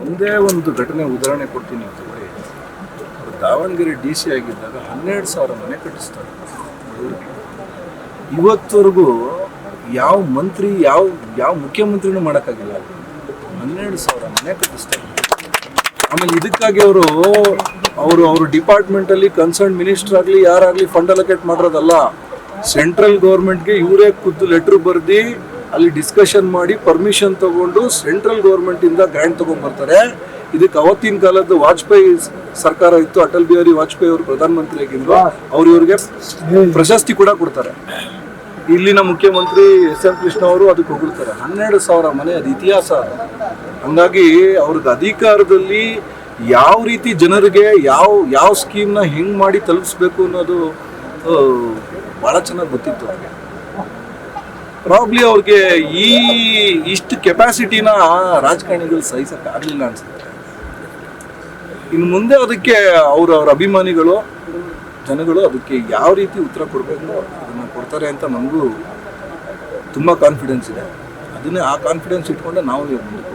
ಒಂದೇ ಒಂದು ಘಟನೆ ಉದಾಹರಣೆ ಕೊಡ್ತೀನಿ ಅಂತ ಹೇಳಿ ದಾವಣಗೆರೆ ಡಿ ಸಿ ಆಗಿದ್ದಾಗ ಹನ್ನೆರಡು ಸಾವಿರ ಮನೆ ಕಟ್ಟಿಸ್ತಾರೆ. ಇವತ್ತವರೆಗೂ ಯಾವ ಮಂತ್ರಿ, ಯಾವ ಯಾವ ಮುಖ್ಯಮಂತ್ರಿನೂ ಮಾಡೋಕ್ಕಾಗಿಲ್ಲ ಹನ್ನೆರಡು ಸಾವಿರ ಮನೆ ಕಟ್ಟಿಸ್ತಾರೆ ಆಮೇಲೆ ಇದಕ್ಕಾಗಿ ಅವರು ಅವರು ಅವರು ಡಿಪಾರ್ಟ್ಮೆಂಟಲ್ಲಿ ಕನ್ಸರ್ನ್ ಮಿನಿಸ್ಟರ್ ಆಗಲಿ ಯಾರಾಗಲಿ ಫಂಡ್ ಅಲೋಕೇಟ್ ಮಾಡಿರೋದಲ್ಲ ಸೆಂಟ್ರಲ್ ಗೌರ್ಮೆಂಟ್ಗೆ ಇವರೇ ಖುದ್ದು ಲೆಟ್ರ್ ಬರೆದು ಅಲ್ಲಿ ಡಿಸ್ಕಷನ್ ಮಾಡಿ ಪರ್ಮಿಷನ್ ತಗೊಂಡು ಸೆಂಟ್ರಲ್ ಗೌರ್ಮೆಂಟಿಂದ ಗ್ರ್ಯಾಂಟ್ ತೊಗೊಂಡ್ಬರ್ತಾರೆ. ಇದಕ್ಕೆ ಅವತ್ತಿನ ಕಾಲದ ವಾಜಪೇಯಿ ಸರ್ಕಾರ ಇತ್ತು ಅಟಲ್ ಬಿಹಾರಿ ವಾಜಪೇಯಿ ಅವರು ಪ್ರಧಾನಮಂತ್ರಿ ಆಗಿದ್ರು ಅವ್ರು ಇವ್ರಿಗೆ ಪ್ರಶಸ್ತಿ ಕೂಡ ಕೊಡ್ತಾರೆ. ಇಲ್ಲಿನ ಮುಖ್ಯಮಂತ್ರಿ ಎಸ್ ಎಂ ಕೃಷ್ಣ ಅವರು ಅದಕ್ಕೆ ಹೊಗಳ್ತಾರೆ. ಹನ್ನೆರಡು ಸಾವಿರ ಮನೆ ಅದು ಇತಿಹಾಸ. ಹಂಗಾಗಿ ಅವ್ರಿಗೆ ಅಧಿಕಾರದಲ್ಲಿ ಯಾವ ರೀತಿ ಜನರಿಗೆ ಯಾವ ಯಾವ ಸ್ಕೀಮ್ನ ಹೆಂಗ್ ಮಾಡಿ ತಲುಪಿಸ್ಬೇಕು ಅನ್ನೋದು ಭಾಳ ಬಹಳ ಚೆನ್ನಾಗಿ ಗೊತ್ತಿತ್ತು ಅವ್ರಿಗೆ. ಪ್ರಾಬ್ಲಿ ಅವ್ರಿಗೆ ಈ ಇಷ್ಟು ಕೆಪಾಸಿಟಿನ ರಾಜಕಾರಣಿಗಳು ಸಹಿಸಕ್ಕೆ ಆಗಲಿಲ್ಲ ಅನ್ಸುತ್ತೆ. ಇನ್ನು ಮುಂದೆ ಅದಕ್ಕೆ ಅವ್ರ ಅವ್ರ ಅಭಿಮಾನಿಗಳು, ಜನಗಳು ಅದಕ್ಕೆ ಯಾವ ರೀತಿ ಉತ್ತರ ಕೊಡಬೇಕು ಅದನ್ನು ಕೊಡ್ತಾರೆ ಅಂತ ನಮಗೂ ತುಂಬ ಕಾನ್ಫಿಡೆನ್ಸ್ ಇದೆ. ಅದನ್ನೇ ಆ ಕಾನ್ಫಿಡೆನ್ಸ್ ಇಟ್ಕೊಂಡೆ ನಾವು ಮುಂದಕ್ಕೆ